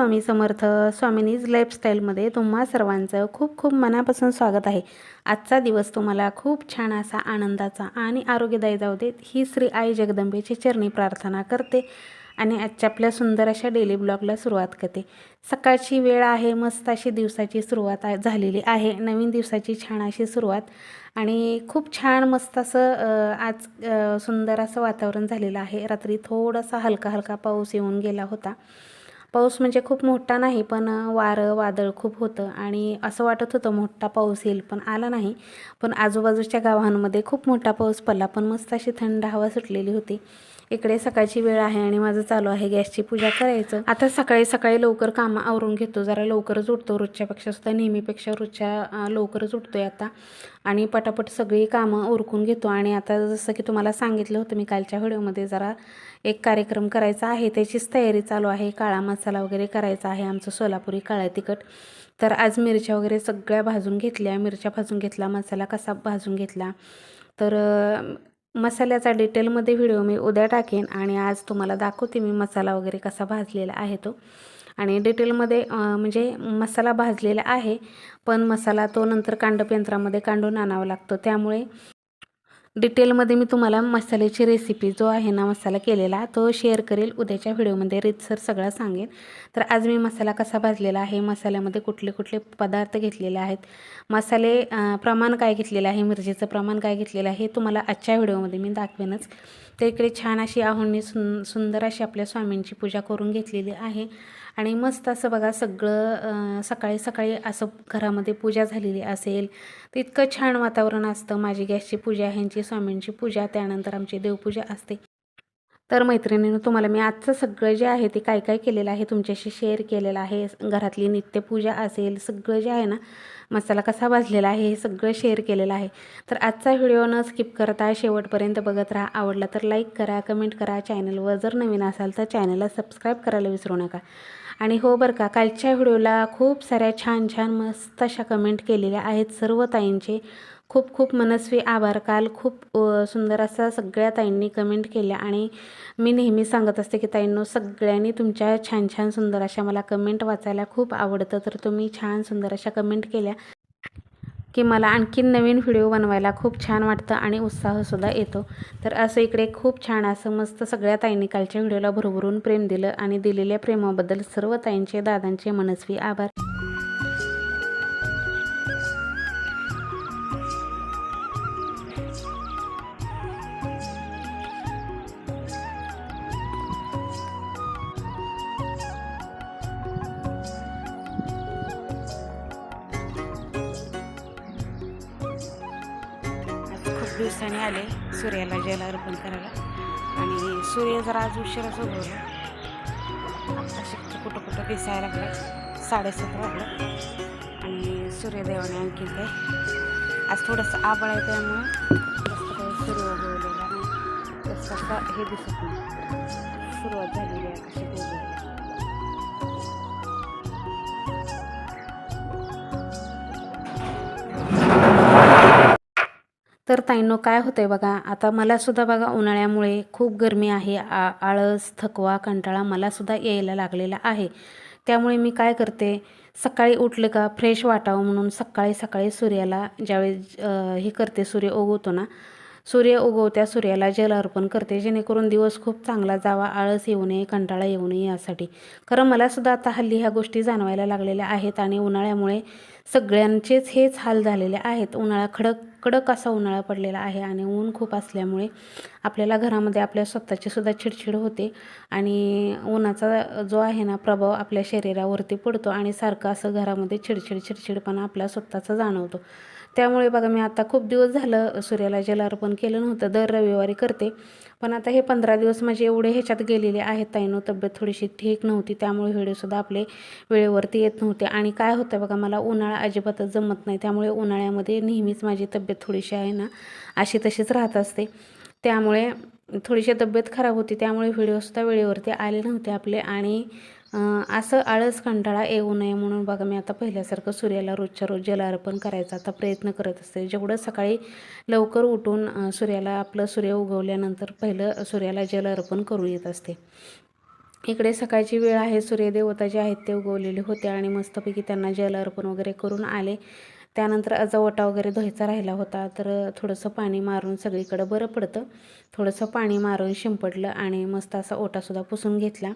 स्वामी समर्थ स्वामिनीज लाईफस्टाईलमध्ये तुम्हा सर्वांचं खूप खूप मनापासून स्वागत आहे. आजचा दिवस तुम्हाला खूप छान असा आनंदाचा आणि आरोग्यदायी जाऊ देत ही श्री आई जगदंबेची चरणी प्रार्थना करते आणि आजच्या आपल्या सुंदर अशा डेली ब्लॉगला सुरुवात करते. सकाळची वेळ आहे मस्त अशी दिवसाची सुरुवात झालेली आहे नवीन दिवसाची छान अशी सुरुवात आणि खूप छान मस्त असं आज सुंदर असं वातावरण झालेलं आहे. रात्री थोडासा हलका हलका पाऊस येऊन गेला होता. पाऊस म्हणजे खूप मोठा नाही पण वारं वादळ खूप होतं आणि असं वाटत होतं मोठा पाऊस येईल पण आला नाही. पण आजूबाजूच्या गावांमध्ये खूप मोठा पाऊस पडला पण मस्त अशी थंड हवा सुटलेली होती. इकडे सकाळची वेळ आहे आणि माझं चालू आहे गॅसची पूजा करायचं. आता सकाळी सकाळी लवकर कामं आवरून घेतो. जरा लवकरच उठतो. रोजच्यापेक्षा सुद्धा नेहमीपेक्षा रोजच्या लवकरच उठतोय आता. आणि पटापट सगळी कामं उरकून घेतो. आणि आता जसं की तुम्हाला सांगितलं होतं मी कालच्या व्हिडिओमध्ये जरा एक कार्यक्रम करायचा आहे त्याचीच तयारी चालू आहे काळा मसाला वगैरे करायचा आहे आमचं सोलापुरी काळा तिखट. तर आज मिरच्या वगैरे सगळ्या भाजून घेतल्या मिरच्या भाजून घेतला मसाला कसा भाजून घेतला. तर मसाल्याचा डिटेलमध्ये व्हिडिओ मी उद्या टाकेन आणि आज तुम्हाला दाखवते मी मसाला वगैरे कसा भाजलेला आहे तो. आणि डिटेलमध्ये म्हणजे मसाला भाजलेला आहे पण मसाला तो नंतर कांडप यंत्रामध्ये कांडून आणावा लागतो. त्यामुळे डिटेलमध्ये मी तुम्हाला मसाल्याची रेसिपी जो आहे ना मसाला केलेला तो शेअर करेल. उद्याच्या व्हिडिओमध्ये रितसर सगळं सांगेन तर आज मी मसाला कसा भाजलेला आहे मसाल्यामध्ये कुठले कुठले पदार्थ घेतलेले आहेत मसाले प्रमाण काय घेतलेलं आहे मिरचीचं प्रमाण काय घेतलेलं आहे हे तुम्हाला आजच्या व्हिडिओमध्ये मी दाखवेनच. तर इकडे छान अशी आहोंनी सुन सुंदर अशी आपल्या स्वामींची पूजा करून घेतलेली आहे. आणि मस्त असं बघा सगळं सकाळी सकाळी असं घरामध्ये पूजा झालेली असेल तर इतकं छान वातावरण असतं. माझी गॅसची पूजा ह्यांची स्वामींची पूजा त्यानंतर आमची देवपूजा असते. तर मैत्रिणीनं तुम्हाला मी आजचं सगळं जे आहे ते काय काय केलेलं आहे तुमच्याशी शेअर केलेलं आहे. घरातली नित्यपूजा असेल सगळं जे आहे ना मसाला कसा भाजलेला आहे हे सगळं शेअर केलेलं आहे. तर आजचा व्हिडिओ न स्किप करता शेवटपर्यंत बघत राहा. आवडला तर लाईक करा कमेंट करा. चॅनलवर जर नवीन असाल तर चॅनलला सबस्क्राईब करायला विसरू नका. आणि हो बरं का कालच्या व्हिडिओला खूप साऱ्या छान छान मस्त अशा कमेंट केलेल्या आहेत सर्व ताईंचे. खूप खूप मनस्वी आभार. काल खूप सुंदर असा सगळ्या ताईंनी कमेंट केल्या आणि मी नेहमी सांगत असते की ताईंनो सगळ्यांनी तुमच्या छान छान सुंदर अशा मला कमेंट वाचायला खूप आवडतं. तर तुम्ही छान सुंदर अशा कमेंट केल्या. की मला आणखीन नवीन व्हिडिओ बनवायला खूप छान वाटतं आणि उत्साहसुद्धा येतो. तर असं इकडे खूप छान असं मस्त सगळ्या ताईंनी कालच्या व्हिडिओला भरभरून प्रेम दिलं आणि दिलेल्या प्रेमाबद्दल सर्व ताईंचे दादांचे मनस्वी आभार. जरा आज उशिराच उगवला असे कुठं कुठं दिसायला लागलं. साडेसात वाजलं. आणि सूर्यदेवाने आणखी ते आज थोडंसं आबळ आहे त्यामुळं जास्त काही सूर्य उगवलेला नाही. तसं हे दिसत नाही. सुरुवात झाली. तर ताईंनो काय होतंय बघा आता मलासुद्धा बघा उन्हाळ्यामुळे खूप गरमी आहे. आ आळस थकवा कंटाळा मला सुद्धा यायला लागलेला आहे. त्यामुळे मी काय करते सकाळी उठले का फ्रेश वाटावं म्हणून सकाळी सकाळी सूर्याला ज्यावेळेस हे करते सूर्य उगवतो ना सूर्य उगवत्या सूर्याला जल अर्पण करते जेणेकरून दिवस खूप चांगला जावा आळस येऊ नये कंटाळा येऊ नये यासाठी. खरं मलासुद्धा आता हल्ली ह्या गोष्टी जाणवायला लागलेल्या आहेत आणि उन्हाळ्यामुळे सगळ्यांचेच हेच हाल झालेले आहेत. उन्हाळा खडक कडक असा उन्हाळा पडलेला आहे आणि ऊन खूप असल्यामुळे आपल्याला घरामध्ये आपल्या स्वतःची सुद्धा चिडचिड होते आणि उन्हाचा जो आहे ना प्रभाव आपल्या शरीरावरती पडतो आणि सारखं असं घरामध्ये चिडचिड चिडचिडपणा आपला स्वतःचा जाणवतो. त्यामुळे बघा मी आता खूप दिवस झालं सूर्याला जल अर्पण केलं नव्हतं दर रविवारी करते. पण आता हे पंधरा दिवस माझे एवढे ह्याच्यात गेलेले आहेत ताईनो तब्येत थोडीशी ठीक नव्हती त्यामुळे व्हिडिओसुद्धा आपले वेळेवरती येत नव्हते. आणि काय होतं बघा मला उन्हाळा अजिबातच जमत नाही त्यामुळे उन्हाळ्यामध्ये नेहमीच माझी तब्येत थोडीशी आहे ना अशी तशीच राहत असते. त्यामुळे थोडीशी तब्येत खराब होती त्यामुळे व्हिडिओसुद्धा वेळेवरती आले नव्हते आपले. आणि असं आळस कंटाळा येऊ नये म्हणून बघा मी आता पहिल्यासारखं सूर्याला रोजच्या रोज जल अर्पण करायचा आता प्रयत्न करत असते. जेवढं सकाळी लवकर उठून सूर्याला आपलं सूर्य उगवल्यानंतर पहिलं सूर्याला जल अर्पण करून येत असते. इकडे सकाळची वेळ आहे सूर्यदेवता जे आहेत ते उगवलेले होते आणि मस्तपैकी त्यांना जल अर्पण वगैरे करून आले. त्यानंतर आज ओटा वगैरे धुवायचा राहिला होता तर थोडंसं पाणी मारून सगळीकडं बरं पडतं. थोडंसं पाणी मारून शिंपडलं आणि मस्त असा ओटासुद्धा पुसून घेतला.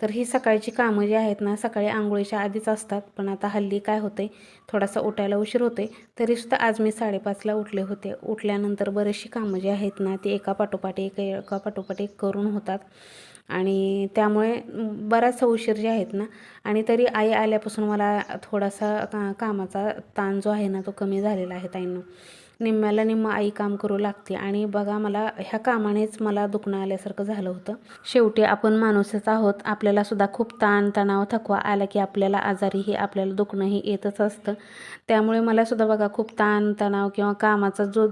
तर ही सकाळची कामं जी आहेत ना सकाळी आंघोळीच्या आधीच असतात. पण आता हल्ली काय होते थोडासा उठायला उशीर होते तरीसुद्धा आज मी साडेपाचला उठले होते. उठल्यानंतर बरीचशी कामं जी आहेत ना ती एका पाठोपाठ एक एका पाठोपाठ एक करून होतात. आणि त्यामुळे बराचसा उशीर जे आहेत ना आणि तरी आई आल्यापासून मला थोडासा का कामाचा ताण जो आहे ना तो कमी झालेला आहे ताईंना. निम्म्याला निम्म आई काम करू लागते. आणि बघा मला ह्या कामानेच मला दुखणं आल्यासारखं झालं होतं. शेवटी आपण माणूसच आहोत. आपल्याला सुद्धा खूप ताण तणाव थकवा आला की आपल्याला आजारीही आपल्याला दुखणंही येतच असतं. त्यामुळे मला सुद्धा बघा खूप ताण तणाव किंवा कामाचा जो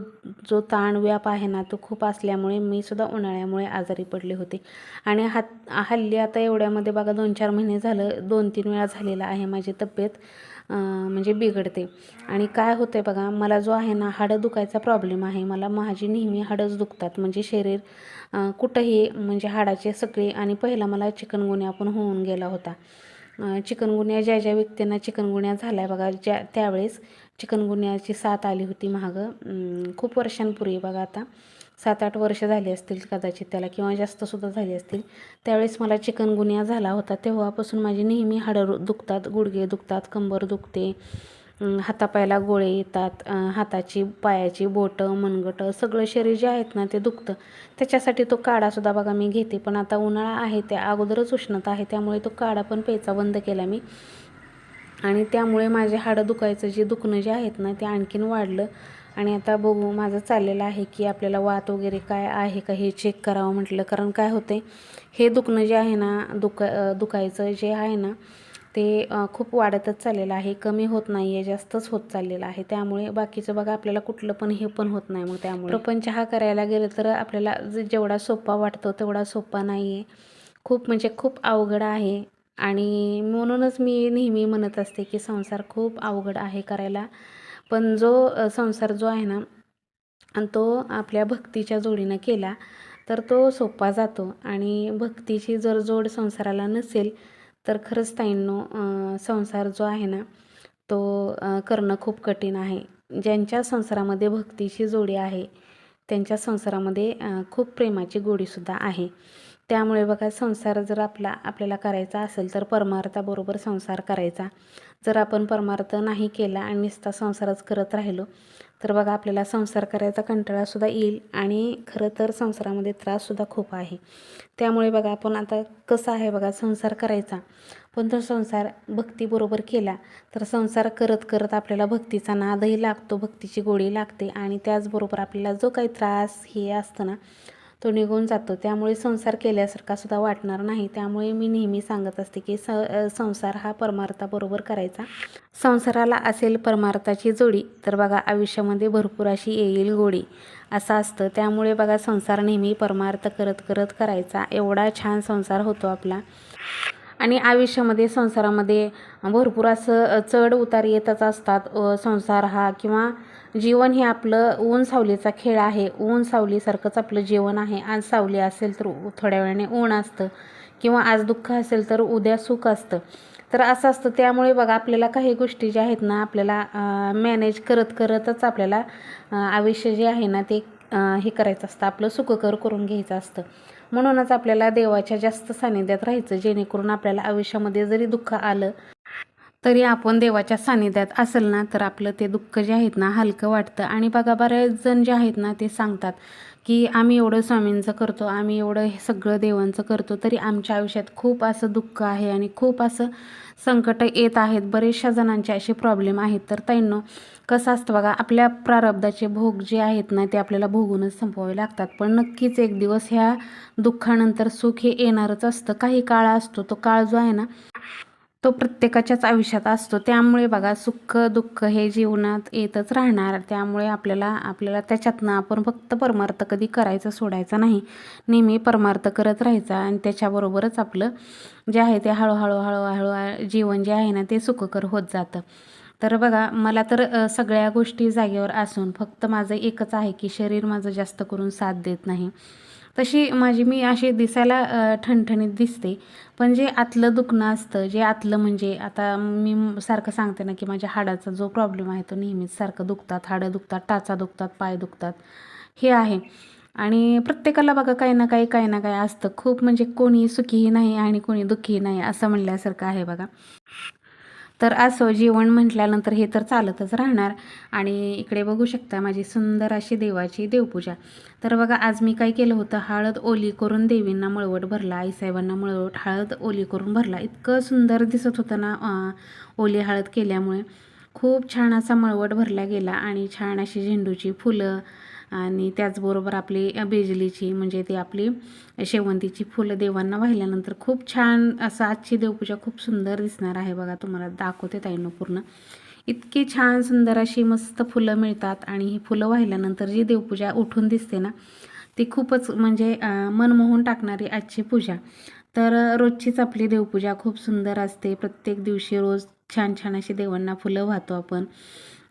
जो ताण व्याप आहे ना तो खूप असल्यामुळे मी सुद्धा उन्हाळ्यामुळे आजारी पडले होते. आणि हात हल्ली आता एवढ्यामध्ये बघा दोन चार महिने झालं दोन तीन वेळा झालेला आहे माझी तब्येत. म्हणजे बिघडते. आणि काय होतं आहे बघा मला जो आहे ना हाडं दुखायचा प्रॉब्लेम आहे. मला माझी नेहमी हाडंच दुखतात. म्हणजे शरीर कुठंही म्हणजे हाडाचे सगळे आणि पहिला मला चिकनगुन्या पण होऊन गेला होता. चिकनगुन्या ज्या ज्या व्यक्तींना चिकनगुन्या झाल्या बघा ज्या त्यावेळेस चिकनगुन्याची साथ आली होती मागं. खूप वर्षांपूर्वी बघा आता. सात आठ वर्ष झाली असतील कदाचित त्याला किंवा जास्तसुद्धा झाली असतील. त्यावेळेस मला चिकनगुनिया झाला होता. तेव्हापासून माझी नेहमी हाडं दुखतात गुडघे दुखतात कंबर दुखते. हातापायाला गोळे येतात हाताची पायाची बोटं मनगटं सगळं शरीर जे आहेत ना ते दुखतं. त्याच्यासाठी तो काढासुद्धा बघा मी घेते. पण आता उन्हाळा आहे त्या अगोदरच उष्णता आहे त्यामुळे तो काढा पण प्यायचा बंद केला मी. आणि त्यामुळे माझे हाडं दुखायचं जे दुखणं जे आहेत ना ते आणखीन वाढलं. आणि आता बघू माझं चाललेलं आहे की आपल्याला वात वगैरे काय आहे का हे चेक करावं म्हटलं. कारण काय होते हे दुखणं जे आहे ना दुखा दुखायचं जे आहे ना ते खूप वाढतच चाललेलं आहे. कमी होत नाही आहे जास्तच होत चाललेलं आहे. त्यामुळे बाकीचं बघा आपल्याला कुठलं पण हे पण होत नाही मग त्यामुळे. पण चहा करायला गेलं तर आपल्याला जेवढा सोपा वाटतो तेवढा सोपा नाही आहे खूप म्हणजे खूप अवघड आहे. आणि म्हणूनच मी नेहमी म्हणत असते की संसार खूप अवघड आहे करायला. पण जो संसार जो आहे ना तो आपल्या भक्तीच्या जोडीनं केला तर तो सोपा जातो. आणि भक्तीची जर जोड संसाराला नसेल तर खरंच ताईंनो संसार जो आहे ना तो करणं खूप कठीण आहे. ज्यांच्या संसारामध्ये भक्तीची जोडी आहे त्यांच्या संसारामध्ये खूप प्रेमाची गोडीसुद्धा आहे. त्यामुळे बघा संसार जर आपला आपल्याला करायचा असेल तर परमार्थाबरोबर संसार करायचा. जर आपण परमार्थ नाही केला आणि नुसता संसारच करत राहिलो तर बघा आपल्याला संसार करायचा कंटाळासुद्धा येईल आणि खरं तर संसारामध्ये त्राससुद्धा खूप आहे. त्यामुळे बघा आपण आता कसं आहे बघा संसार करायचा. पण तो संसार भक्तीबरोबर केला तर संसार करत करत आपल्याला भक्तीचा नादही लागतो भक्तीची गोडी लागते आणि त्याचबरोबर आपल्याला जो काही त्रास हे असतं ना तो निघून जातो. त्यामुळे संसार केल्यासारखा सुद्धा वाटणार नाही. त्यामुळे मी नेहमी सांगत असते की स संसार हा परमार्थाबरोबर करायचा. संसाराला असेल परमार्थाची जोडी तर बघा आयुष्यामध्ये भरपूर अशी येईल गोडी. असं असतं. त्यामुळे बघा संसार नेहमी परमार्थ करत करत करायचा. एवढा छान संसार होतो आपला. आणि आयुष्यामध्ये संसारामध्ये भरपूर असं चढ उतार येतच असतात. संसार हा किंवा जीवन हे आपलं ऊन सावलीचा खेळ आहे. ऊन सावलीसारखंच आपलं जीवन आहे. आज सावली असेल तर थोड्या वेळाने ऊन असतं. किंवा आज दुःख असेल तर उद्या सुख असतं. तर असं असतं. त्यामुळे बघा आपल्याला काही गोष्टी ज्या आहेत ना आपल्याला मॅनेज करत करतच आपल्याला आयुष्य जे आहे ना ते हे करायचं असतं. आपलं सुखकर करून घ्यायचं असतं. म्हणूनच आपल्याला देवाच्या जास्त सानिध्यात राहायचं जेणेकरून आपल्याला आयुष्यामध्ये जरी दुःख आलं तरी आपण देवाच्या सानिध्यात असेल ना तर आपलं ते दुःख जे आहेत ना हलकं वाटतं. आणि बघा बरेच जण जे आहेत ना ते सांगतात की आम्ही एवढं स्वामींचं करतो आम्ही एवढं हे सगळं देवांचं करतो तरी आमच्या आयुष्यात खूप असं दुःख आहे आणि खूप असं संकट येत आहेत. बरेचशा जणांचे असे प्रॉब्लेम आहेत. तर ताईंनो कसं असतं बघा आपल्या प्रारब्धाचे भोग जे आहेत ना ते आपल्याला भोगूनच संपवावे लागतात. पण नक्कीच एक दिवस ह्या दुःखानंतर सुख हे येणारच असतं. काही काळ असतो तो काळ जो आहे ना तो प्रत्येकाच्याच आयुष्यात असतो. त्यामुळे बघा सुख दुःख हे जीवनात येतच राहणार. त्यामुळे आपल्याला आपल्याला त्याच्यातनं आपण फक्त परमार्थ कधी करायचं सोडायचं नाही. नेहमी परमार्थ करत राहायचा आणि त्याच्याबरोबरच आपलं जे आहे ते हळूहळू हळूहळू जीवन जे आहे ना ते सुखकर होत जातं. तर बघा मला तर सगळ्या गोष्टी जागेवर असून फक्त माझं एकच आहे की शरीर माझं जास्त करून साथ देत नाही. तशी माझी मी अशी दिसायला ठणठणीत दिसते. पण जे आतलं दुखणं असतं जे आतलं म्हणजे आता मी सारखं सांगते ना की माझ्या हाडाचा जो प्रॉब्लेम आहे तो नेहमीच सारखं दुखतात. हाडं दुखतात टाचा दुखतात पाय दुखतात. हे आहे. आणि प्रत्येकाला बघा काही ना काही काही ना काही असतं. खूप म्हणजे कोणी सुखीही नाही आणि कोणी दुःखीही नाही असं म्हणल्यासारखं आहे बघा. तर असं जेवण म्हटल्यानंतर हे तर चालतच राहणार. आणि इकडे बघू शकता माझी सुंदर अशी देवाची देवपूजा. तर बघा आज मी काय केलं होतं? हळद ओली करून देवींना मळवट भरला आईसाहेबांना मळवट हळद ओली करून भरला. इतकं सुंदर दिसत होतं ना ओली हळद केल्यामुळे. खूप छान असा मळवट भरला गेला आणि छान अशी झेंडूची फुलं आणि त्याचबरोबर आपली बेजलीची म्हणजे ती आपली शेवंतीची फुलं देवांना वाहिल्यानंतर खूप छान असं आजची देवपूजा खूप सुंदर दिसणार आहे बघा. तुम्हाला दाखवते ताईनं पूर्ण. इतकी छान सुंदर अशी मस्त फुलं मिळतात आणि ही फुलं वाहिल्यानंतर जी देवपूजा उठून दिसते ना ती खूपच म्हणजे मनमोहून मन मोहून टाकणारी आजची पूजा. तर रोजचीच आपली देवपूजा खूप सुंदर असते. प्रत्येक दिवशी रोज छान छान अशी देवांना फुलं वाहतो आपण.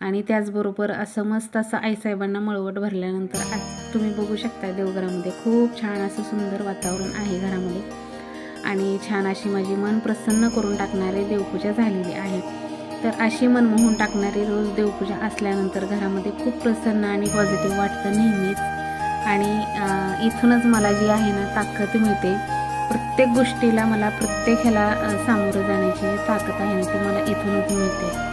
आणि त्याचबरोबर असं मस्त असं आईसाहेबांना मळवट भरल्यानंतर आज तुम्ही बघू शकता देवघरामध्ये खूप छान असं सुंदर वातावरण आहे घरामध्ये. आणि छान अशी माझी मन प्रसन्न करून टाकणारी देवपूजा झालेली आहे. तर अशी मनमोहून टाकणारी रोज देवपूजा असल्यानंतर घरामध्ये खूप प्रसन्न आणि पॉझिटिव्ह वाटतं नेहमीच. आणि इथूनच मला जी आहे ना ताकद मिळते प्रत्येक गोष्टीला मला प्रत्येक ह्याला सामोरं जाण्याची जी ताकद आहे ना ती मला इथूनच मिळते.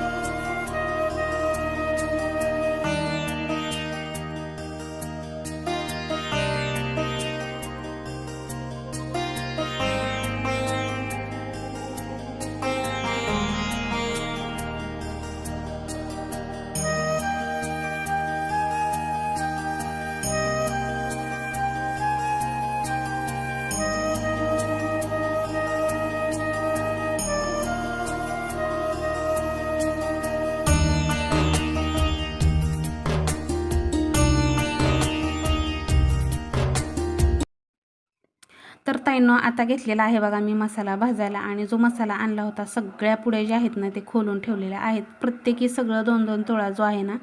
तर ताईंनो आता घेतलेला आहे बघा मी मसाला भाजायला आणि जो मसाला आणला होता सगळ्या पुढे जे आहेत ना ते खोलून ठेवलेल्या आहेत. प्रत्येकी सगळं दोन दोन तोळा जो आहे ना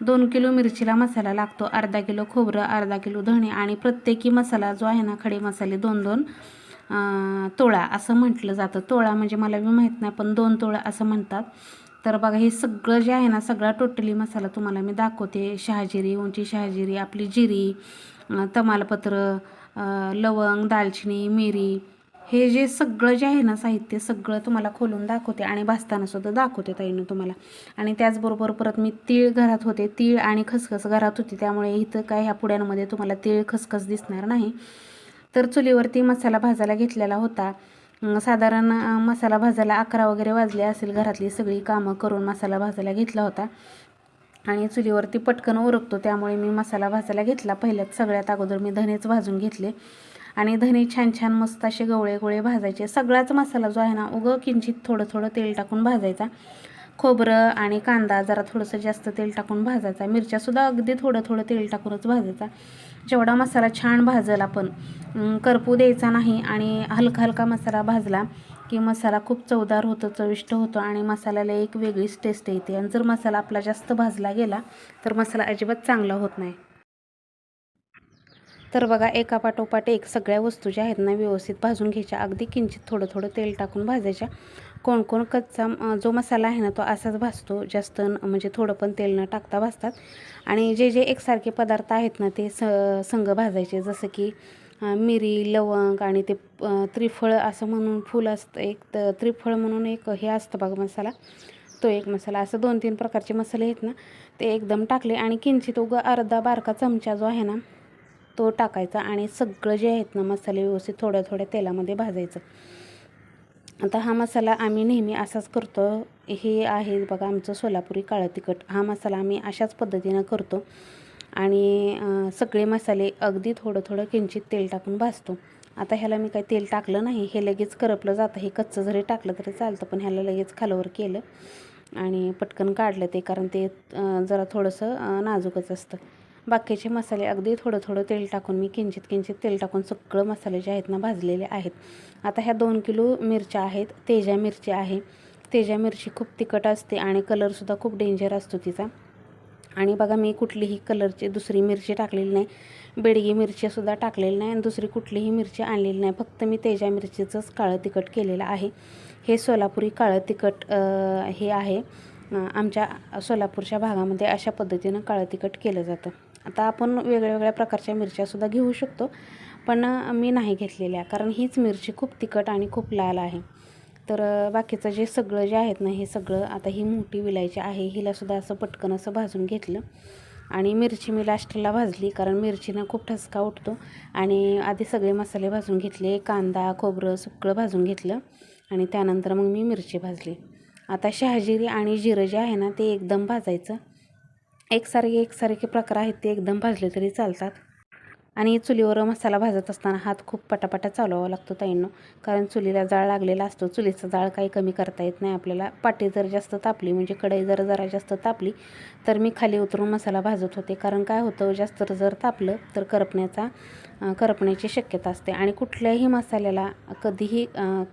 दोन किलो मिरचीला मसाला लागतो. अर्धा किलो खोबरं अर्धा किलो धणे आणि प्रत्येकी मसाला जो आहे ना खडे मसाले दोन दोन तोळा असं म्हटलं जातं. तोळा म्हणजे मला बी माहीत नाही पण दोन तोळा असं म्हणतात. तर बघा हे सगळं जे आहे ना सगळा टोटली मसाला तुम्हाला मी दाखवते. शहाजिरी उंची शहाजिरी आपली जिरी तमालपत्र लवंग दालचिनी मिरी हे जे सगळं जे आहे ना साहित्य सगळं तुम्हाला खोलून दाखवते आणि भाजतानासुद्धा दाखवते ताईनं तुम्हाला. आणि त्याचबरोबर परत मी तीळ घरात होते तीळ आणि खसखस घरात होती त्यामुळे इथं काय ह्या पुड्यांमध्ये तुम्हाला तीळ खसखस दिसणार नाही. तर चुलीवरती मसाला भाजायला घेतलेला होता. साधारण मसाला भाजायला अकरा वगैरे वाजले असेल घरातली सगळी कामं करून मसाला भाजायला घेतला होता. आणि चुलीवरती पटकन उरकतो त्यामुळे मी मसाला भाजायला घेतला पहिल्यात. सगळ्यात अगोदर मी धनेच भाजून घेतले. आणि धने छान छान मस्त असे गवळे गोळे भाजायचे. सगळाच मसाला जो आहे ना उगं किंचित थोडं थोडं तेल टाकून भाजायचा. खोबरं आणि कांदा जरा थोडंसं जास्त तेल टाकून भाजायचा. मिरच्यासुद्धा अगदी थोडं थोडं तेल टाकूनच भाजायचा. जेवढा मसाला छान भाजल आपण करपू द्यायचा नाही आणि हलका हलका मसाला भाजला की मसाला खूप चवदार होतो चविष्ट होतो आणि मसाल्याला एक वेगळीच टेस्ट येते. आणि जर मसाला आपला जास्त भाजला गेला तर मसाला अजिबात चांगला होत नाही. तर बघा एका पाठोपाठ एक सगळ्या वस्तू ज्या आहेत ना व्यवस्थित भाजून घ्यायच्या. अगदी किंचित थोडं थोडं तेल टाकून भाजायच्या. कोण कोण कच्चा जो मसाला आहे ना तो असाच भाजतो. जास्त न- म्हणजे थोडं पण तेल न टाकता भाजतात. आणि जे जे एकसारखे पदार्थ आहेत ना ते स संघ भाजायचे. जसं की मिरी लवंग आणि ते त्रिफळ असं म्हणून फूल असतं एक तर त्रिफळ म्हणून एक हे असतं बघा मसाला. तो एक मसाला असं दोन तीन प्रकारचे मसाले आहेत ना ते एकदम टाकले आणि किंचित उगा अर्धा बारका चमचा जो आहे ना तो टाकायचा आणि सगळं जे आहेत ना मसाले व्यवस्थित थोड्या थोड्या तेलामध्ये भाजायचं. आता हा मसाला आम्ही नेहमी असाच करतो. हे आहे बघा आमचं सोलापुरी काळं तिखट. हा मसाला आम्ही अशाच पद्धतीनं करतो. आणि सगळे मसाले अगदी थोडं थोडं किंचित तेल टाकून भाजतो. आता ह्याला मी काही तेल टाकलं नाही. हे लगेच करपलं जातं. हे कच्चं जरी टाकलं तरी चालतं पण ह्याला लगेच खालवर केलं आणि पटकन काढलं ते कारण ते जरा थोडंसं नाजूकच असतं. बाकीचे मसाले अगदी थोडं थोडं तेल टाकून मी किंचित किंचित तेल टाकून सगळं मसाले जे आहेत ना भाजलेले आहेत. आता ह्या दोन किलो मिरच्या आहेत. तेजा मिरची आहे. तेजा मिरची खूप तिखट असते आणि कलरसुद्धा खूप डेंजर असतो तिचा. आणि बघा मी कुठलीही कलरची दुसरी मिरची टाकलेली नाही. बेडगी मिरचीसुद्धा टाकलेली नाही आणि दुसरी कुठलीही मिरची आणलेली नाही. फक्त मी तेजा मिरचीचंच काळं तिखट केलेलं आहे. हे सोलापुरी काळं तिखट हे आहे. आमच्या सोलापूरच्या भागामध्ये अशा पद्धतीनं काळं तिखट केलं जातं. आता आपण वेगळ्या वेगळ्या प्रकारच्या मिरच्यासुद्धा घेऊ शकतो पण मी नाही घेतलेल्या कारण हीच मिरची खूप तिखट आणि खूप लाल आहे. तर बाकीचं जे सगळं जे आहेत ना हे सगळं आता ही मोठी विलायची आहे हिलासुद्धा असं पटकन असं भाजून घेतलं. आणि मिरची मी लास्टला भाजली कारण मिरचीनं खूप ठसका उठतो. आणि आधी सगळे मसाले भाजून घेतले कांदा खोबरं सुकळं भाजून घेतलं. आणि त्यानंतर मग मी मिरची भाजली. आता शहाजिरी आणि जिरं जे आहे ना ते एकदम भाजायचं. एकसारखे एकसारखे प्रकार आहेत ते एकदम भाजले तरी चालतात. आणि चुलीवर मसाला भाजत असताना हात खूप पटापटा चालवावा लागतो ताईंनो. कारण चुलीला जाळ लागलेला असतो. चुलीचा जाळ काही कमी करता येत नाही. आपल्याला पाटी जर जास्त तापली म्हणजे कढई जर जरा जास्त तापली तर मी खाली उतरून मसाला भाजत होते. कारण काय होतं जास्त जर तापलं तर करपण्याचा करपण्याची शक्यता असते. आणि कुठल्याही मसाल्याला कधीही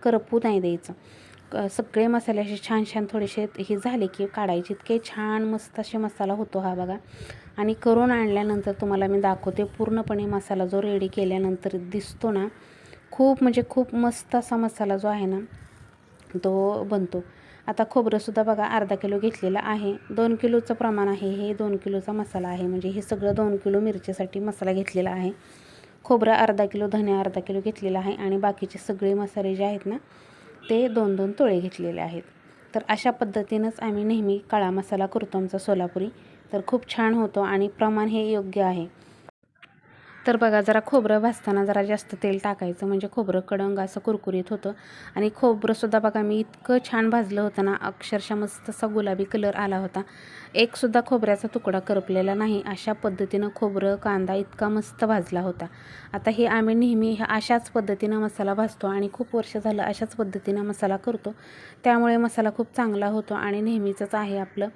करपू नाही द्यायचं. सगळे मसाले असे छान छान थोडेसे हे झाले की काढायचे. इतके छान मस्त असे मसाला होतो हा बघा. आणि करून आणल्यानंतर तुम्हाला मी दाखवते. पूर्णपणे मसाला जो रेडी केल्यानंतर दिसतो ना खूप म्हणजे खूप मस्त असा मसाला जो आहे ना तो बनतो. आता खोबरंसुद्धा बघा अर्धा किलो घेतलेलं आहे. दोन किलोचं प्रमाण आहे हे दोन किलोचा मसाला आहे. म्हणजे हे सगळं दोन किलो मिरचीसाठी मसाला घेतलेला आहे. खोबरं अर्धा किलो धने अर्धा किलो घेतलेला आहे. आणि बाकीचे सगळे मसाले जे आहेत ना ते दोन दोन तोळे घेतलेले आहेत. तर अशा पद्धतीनंच आम्ही नेहमी काळा मसाला करतो आमचा सोलापुरी. तर खूप छान होतो आणि प्रमाण हे योग्य आहे. तर बघा जरा खोबरं भाजताना जरा जास्त तेल टाकायचं म्हणजे खोबरं कडंग असं कुरकुरीत होतं. आणि खोबरंसुद्धा बघा मी इतकं छान भाजलं होतं ना अक्षरशः मस्त असा गुलाबी कलर आला होता. एकसुद्धा खोबऱ्याचा तुकडा करपलेला नाही अशा पद्धतीनं खोबरं कांदा इतका मस्त भाजला होता. आता हे आम्ही नेहमी अशाच पद्धतीनं मसाला भाजतो आणि खूप वर्ष झालं अशाच पद्धतीनं मसाला करतो. त्यामुळे मसाला खूप चांगला होतो आणि नेहमीचंच आहे आपलं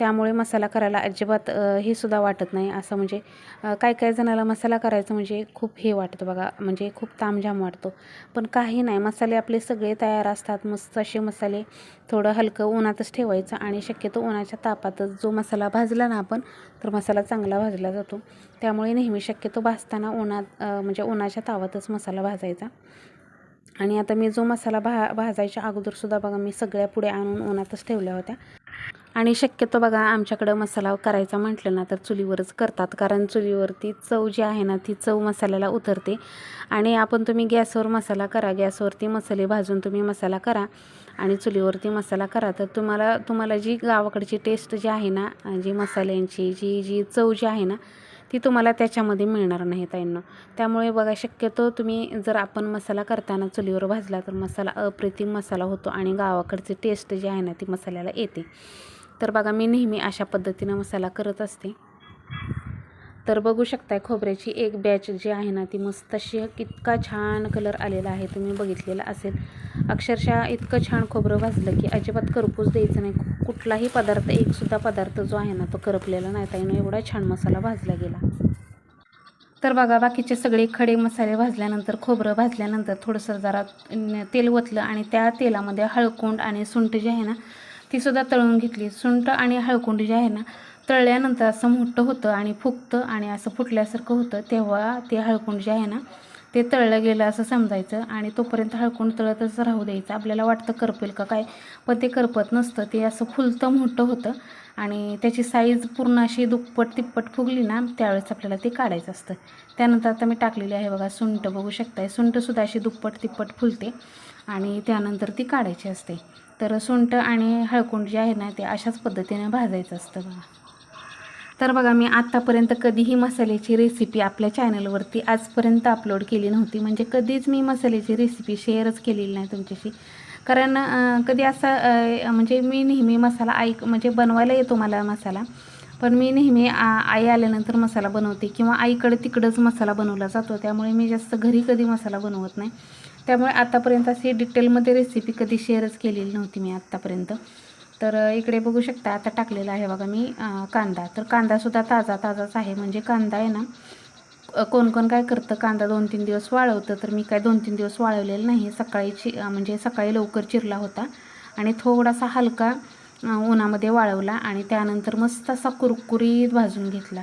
त्यामुळे मसाला करायला अजिबात हे सुद्धा वाटत नाही. असं म्हणजे काय काय जणाला मसाला करायचं म्हणजे खूप हे वाटतं बघा म्हणजे खूप तामझाम वाटतो. पण काही नाही मसाले आपले सगळे तयार असतात. मस्त असे मसाले थोडं हलकं उन्हातच ठेवायचं आणि शक्यतो उन्हाच्या तापातच जो मसाला भाजला ना आपण तर मसाला चांगला भाजला जातो. त्यामुळे नेहमी शक्यतो भाजताना उन्हात म्हणजे उन्हाच्या तावातच मसाला भाजायचा. आणि आता मी जो मसाला भा भाजायच्या अगोदरसुद्धा बघा मी सगळ्या पुढे आणून उन्हातच ठेवल्या होत्या. आणि शक्यतो बघा आमच्याकडं मसाला करायचा म्हटलं ना तर चुलीवरच करतात. कारण चुलीवरती चव जी आहे ना ती चव मसाल्याला उतरते. आणि आपण तुम्ही गॅसवर मसाला करा. गॅसवरती मसाले भाजून तुम्ही मसाला करा. आणि चुलीवरती मसाला करा. तर तुम्हाला तुम्हाला जी गावाकडची टेस्ट जी आहे ना जी मसाल्यांची जी जी चव जी आहे ना ती तुम्हाला त्याच्यामध्ये मिळणार नाही ताईंना. त्यामुळे बघा शक्यतो तुम्ही जर आपण मसाला करताना चुलीवर भाजला तर मसाला अप्रतिम मसाला होतो आणि गावाकडची टेस्ट जी आहे ना ती मसाल्याला येते. तर बघा मी नेहमी अशा पद्धतीनं मसाला करत असते. तर बघू शकताय खोबऱ्याची एक बॅच जी आहे ना ती मस्त अशी इतका छान कलर आलेला आहे. तुम्ही बघितलेला असेल. अक्षरशः इतकं छान खोबरं भाजलं की अजिबात करपूस द्यायचं नाही. कुठलाही पदार्थ एकसुद्धा पदार्थ जो आहे ना तो करपलेला नाही. त्यानं एवढा छान मसाला भाजला गेला. तर बघा बाकीचे सगळे खडे मसाले भाजल्यानंतर खोबरं भाजल्यानंतर थोडंसं जरा तेल ओतलं आणि त्या तेलामध्ये हळकोंड आणि सुंठ जे आहे ना तीसुद्धा तळून घेतली. सुंठ आणि हळकुंड जी आहे ना तळल्यानंतर असं मोठं होतं आणि फुगतं आणि असं फुटल्यासारखं होतं तेव्हा ते हळकुंड जे आहे ना ते तळलं गेलं असं समजायचं आणि तोपर्यंत हळकुंड तळतच राहू द्यायचं. आपल्याला वाटतं करपेल का काय पण ते करपत नसतं. ते असं फुलतं मोठं होतं आणि त्याची साईज पूर्ण अशी दुप्पट तिप्पट फुगली ना त्यावेळेस आपल्याला ते काढायचं असतं. त्यानंतर आता मी टाकलेली आहे बघा सुंट बघू शकताय सुंटसुद्धा अशी दुप्पट तिप्पट फुलते आणि त्यानंतर ती काढायची असते. तर सुंठ आणि हळकुंड जे आहे ना ते अशाच पद्धतीने भाजायचं असतं बघा. तर बघा मी आत्तापर्यंत कधीही मसाल्याची रेसिपी आपल्या चॅनलवरती आजपर्यंत अपलोड केली नव्हती. म्हणजे कधीच मी मसाल्याची रेसिपी शेअरच केलेली नाही तुमच्याशी. कारण कधी असा म्हणजे मी नेहमी मसाला ऐक म्हणजे बनवायला येतो मला मसाला पण मी नेहमी आ- आई आल्यानंतर मसाला बनवते किंवा आईकडे तिकडंच मसाला बनवला जातो. त्यामुळे मी जास्त घरी कधी मसाला बनवत नाही. त्यामुळे आत्तापर्यंत अशी डिटेलमध्ये रेसिपी कधी शेअरच केलेली नव्हती मी आत्तापर्यंत तर इकडे बघू शकता आता टाकलेला आहे बघा मी कांदा. तर कांदासुद्धा ताजा ताजाच आहे. म्हणजे कांदा आहे ना कोण कोण काय करतं कांदा दोन तीन दिवस वाळवतं. तर मी काय दोन तीन दिवस वाळवलेलं नाही. सकाळी चि म्हणजे सकाळी लवकर चिरला होता. आणि थोडासा हलका उन्हामध्ये वाळवला आणि त्यानंतर मस्त असा कुरकुरीत भाजून घेतला.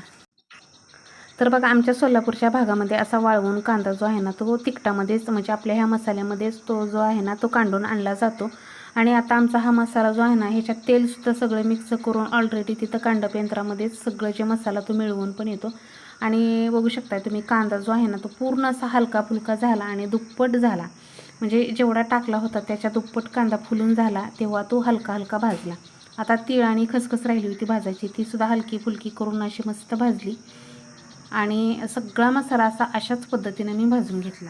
तर बघा आमच्या सोलापूरच्या भागामध्ये असा वाळवून कांदा जो आहे ना तो तिखटामध्येच म्हणजे आपल्या ह्या मसाल्यामध्येच तो जो आहे ना तो कांडून आणला जातो. आणि आता आमचा हा मसाला जो आहे ना ह्याच्यात तेलसुद्धा सगळं मिक्स करून ऑलरेडी तिथं कांडप यंत्रामध्येच सगळं जे मसाला तो मिळवून पण येतो. आणि बघू शकता तुम्ही कांदा जो आहे ना तो पूर्ण असा हलका फुलका झाला आणि दुप्पट झाला. म्हणजे जेवढा टाकला होता त्याच्या दुप्पट कांदा फुलून झाला तेव्हा तो हलका हलका भाजला. आता तीळ आणि खसखस राहिली होती भाजायची तीसुद्धा हलकी फुलकी करून अशी मस्त भाजली. आणि सगळा मसाला असा अशाच पद्धतीने मी भाजून घेतला.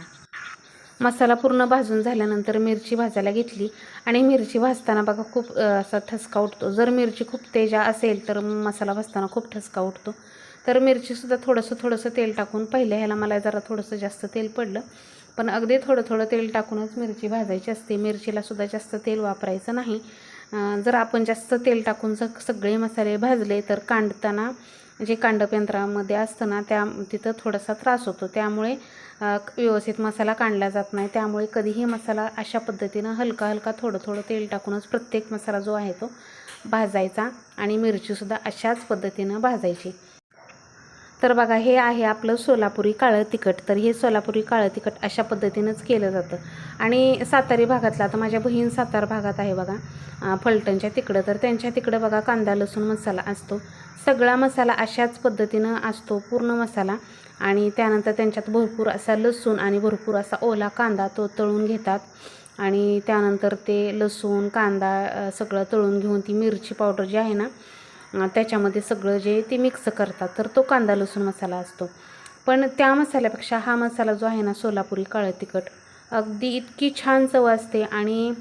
मसाला पूर्ण भाजून झाल्यानंतर मिरची भाजायला घेतली. आणि मिरची भाजताना बघा खूप असा ठसका उठतो. जर मिरची खूप तेजा असेल तर मसाला भाजताना खूप ठसका उठतो. तर मिरचीसुद्धा थोडंसं थोडंसं तेल टाकून पहिल्या ह्याला मला जरा थोडंसं जास्त तेल पडलं. पण अगदी थोडं थोडं तेल टाकूनच मिरची भाजायची असते. मिरचीलासुद्धा जास्त तेल वापरायचं नाही. जर आपण जास्त तेल टाकून जर सगळे मसाले भाजले तर कांडताना जे कांडप यंत्रामध्ये असतं ना त्या तिथं थोडासा त्रास होतो. त्यामुळे व्यवस्थित मसाला काढला जात नाही. त्यामुळे कधीही मसाला अशा पद्धतीनं हलका हलका थोडं थोडं तेल टाकूनच प्रत्येक मसाला जो आहे तो भाजायचा आणि मिरचीसुद्धा अशाच पद्धतीनं भाजायची. तर बघा हे आहे आपलं सोलापुरी काळं तिखट. तर हे सोलापुरी काळं तिखट अशा पद्धतीनंच केलं जातं. आणि सातारी भागातलं आता माझ्या बहीण सातारा भागात आहे बघा फलटणच्या तिकडं. तर त्यांच्या तिकडं बघा कांदा लसूण मसाला असतो. सगळा मसाला अशाच पद्धतीनं असतो पूर्ण मसाला. आणि त्यानंतर त्यांच्यात भरपूर असा लसूण आणि भरपूर असा ओला कांदा तो तळून घेतात. आणि त्यानंतर ते लसूण कांदा सगळं तळून घेऊन ती मिरची पावडर जी आहे ना त्याच्यामध्ये सगळं जे ते मिक्स करतात तर तो कांदा लसूण मसाला असतो. पण त्या मसाल्यापेक्षा हा मसाला जो आहे ना सोलापुरी काळं तिखट अगदी इतकी छान चव असते आणि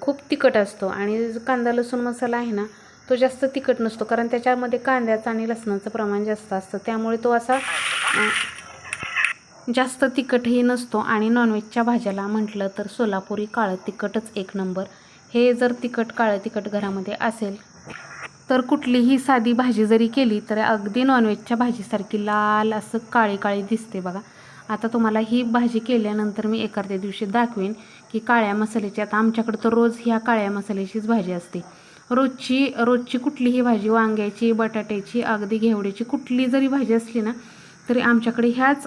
खूप तिखट असतो. आणि जो कांदा लसूण मसाला आहे ना तो जास्त तिखट नसतो कारण त्याच्यामध्ये कांद्याचं आणि लसणाचं प्रमाण जास्त असतं. त्यामुळे तो असा जास्त तिखटही नसतो. आणि नॉनव्हेजच्या भाज्याला म्हटलं तर सोलापुरी काळं तिखटच एक नंबर. हे जर तिखट काळं तिखट घरामध्ये असेल तर कुठलीही साधी भाजी जरी केली तर अगदी नॉनव्हेजच्या भाजीसारखी लाल असं काळी काळी दिसते बघा. आता तुम्हाला ही भाजी केल्यानंतर मी एखाद्या दिवशी दाखवेन की काळ्या मसाल्याची. आता आमच्याकडं तर रोज ह्या काळ्या मसाल्याचीच भाजी असते. रोजची रोजची कुठलीही भाजी वांग्याची बटाट्याची अगदी घेवड्याची कुठली जरी भाजी असली ना तरी आमच्याकडे ह्याच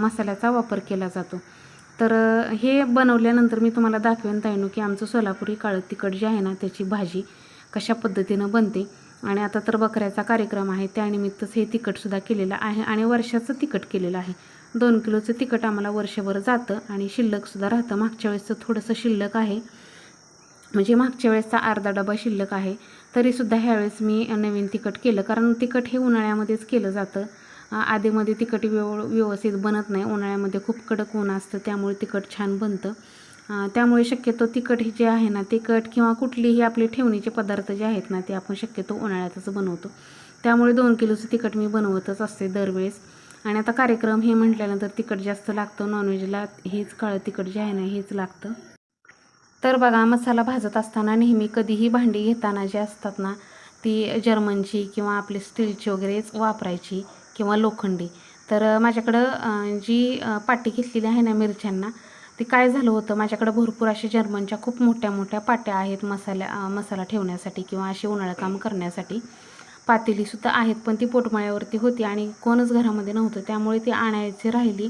मसाल्याचा वापर केला जातो. तर हे बनवल्यानंतर मी तुम्हाला दाखवेन ताईनू की आमचं सोलापुरी काळं तिखट जे आहे ना त्याची भाजी कशा पद्धतीनं बनते. आणि आता तर बकऱ्याचा कार्यक्रम आहे त्यानिमित्तच हे तिखटसुद्धा केलेलं आहे आणि वर्षाचं तिखट केलेलं आहे. दोन किलोचं तिखट आम्हाला वर्षभर जातं आणि शिल्लकसुद्धा राहतं. मागच्या वेळेसचं थोडंसं शिल्लक आहे. म्हणजे मागच्या वेळेसचा अर्धा डबा शिल्लक आहे तरीसुद्धा ह्यावेळेस मी नवीन तिखट केलं. कारण तिखट हे उन्हाळ्यामध्येच केलं जातं. आधीमध्ये तिखट व्यव व्यवस्थित बनत नाही. उन्हाळ्यामध्ये खूप कडक ऊन असतं त्यामुळे तिखट छान बनतं. त्यामुळे शक्यतो तिखट हे जे आहे ना तिखट किंवा कुठलीही आपले ठेवणीचे पदार्थ जे आहेत ना ते आपण शक्यतो उन्हाळ्यातच बनवतो. त्यामुळे दोन किलोचं तिखट मी बनवतच असते दरवेळेस. आणि आता कार्यक्रम हे म्हटल्यानंतर तिखट जास्त लागतं नॉनव्हेजला हेच काळं तिखट जे आहे ना हेच लागतं. तर बघा मसाला भाजत असताना नेहमी कधीही भांडी घेताना जे असतात ना ती जर्मनची किंवा आपली स्टीलची वगैरेच वापरायची किंवा लोखंडी. तर माझ्याकडं जी पाटी घेतलेली आहे ना मिरच्यांना ती काय झालं होतं माझ्याकडं भरपूर अशा जर्मनच्या खूप मोठ्या मोठ्या पाट्या आहेत मसाल्या मसाला ठेवण्यासाठी किंवा असे उन्हाळं काम करण्यासाठी. पातेलीसुद्धा आहेत पण ती पोटमाळ्यावरती होती आणि कोणच घरामध्ये नव्हतं. त्यामुळे ती आणायची राहिली.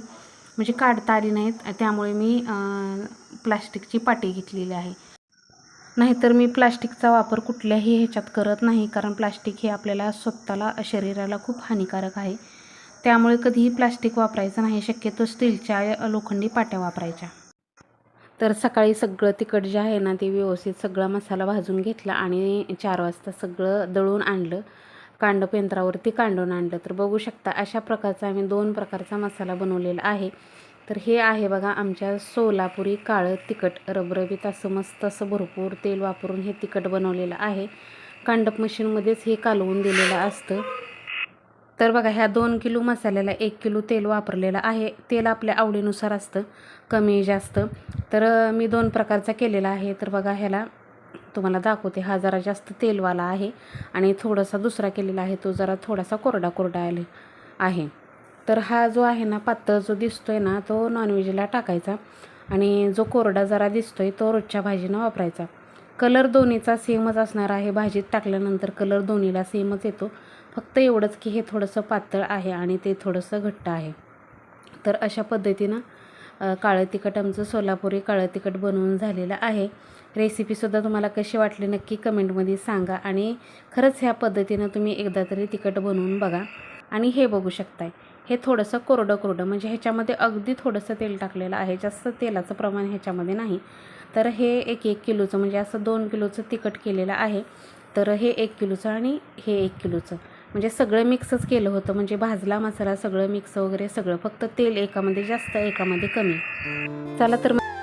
म्हणजे काढता आली नाहीत त्यामुळे मी प्लास्टिकची पाटी घेतलेली आहे. नाहीतर मी प्लास्टिकचा वापर कुठल्याही ह्याच्यात करत नाही कारण प्लास्टिक हे आपल्याला स्वतःला शरीराला खूप हानिकारक आहे. त्यामुळे कधीही प्लास्टिक वापरायचं नाही शक्यतो स्टीलच्या लोखंडी पाट्या वापरायच्या. तर सकाळी सगळं तिखट जे आहे ना ते व्यवस्थित सगळा मसाला भाजून घेतला आणि चार वाजता सगळं दळून आणलं. कांडप यंत्रावरती कांडून आणलं. तर बघू शकता अशा प्रकारचा आम्ही दोन प्रकारचा मसाला बनवलेला आहे. तर हे आहे बघा आमच्या सोलापुरी काळं तिखट रबरबीत असं मस्त असं भरपूर तेल वापरून हे तिखट बनवलेलं आहे. कांडप मशीनमध्येच हे कालवून दिलेलं असतं. तर बघा ह्या दोन किलो मसाल्याला एक किलो तेल वापरलेलं आहे. तेल आपल्या आवडीनुसार असतं कमी जास्त. तर मी दोन प्रकारचा केलेला आहे. तर बघा ह्याला तुम्हाला दाखवते. हा जरा जास्त तेलवाला आहे आणि थोडासा दुसरा केलेला आहे. तो जरा थोडासा कोरडा कोरडा आले आहे. तर हा जो आहे ना पातळ जो दिसतोय ना तो नॉनव्हेजला टाकायचा आणि जो कोरडा जरा दिसतोय तो रोजच्या भाजीनं वापरायचा. कलर दोन्हीचा सेमच असणार आहे भाजीत टाकल्यानंतर कलर दोन्हीला सेमच येतो. फक्त एवढंच की हे थोडंसं पातळ आहे आणि ते थोडंसं घट्ट आहे. तर अशा पद्धतीनं काळं तिखट आमचं सोलापुरी काळं तिखट बनवून झालेलं आहे. रेसिपीसुद्धा तुम्हाला कशी वाटली नक्की कमेंटमध्ये सांगा आणि खरंच ह्या पद्धतीनं तुम्ही एकदा तरी तिखट बनवून बघा आणि हे बघू शकताय. हे थोडंसं कोरडं कोरडं म्हणजे ह्याच्यामध्ये अगदी थोडंसं तेल टाकलेलं आहे जास्त तेलाचं प्रमाण ह्याच्यामध्ये नाही. तर हे एक एक किलोचं म्हणजे असं दोन किलोचं तिखट केलेलं आहे. तर हे एक किलोचं आणि हे एक किलोचं. म्हणजे सगळं मिक्सच केलं होतं म्हणजे भाजला मसाला सगळं मिक्स वगैरे सगळं फक्त तेल एकामध्ये जास्त एकामध्ये कमी. चला तर मग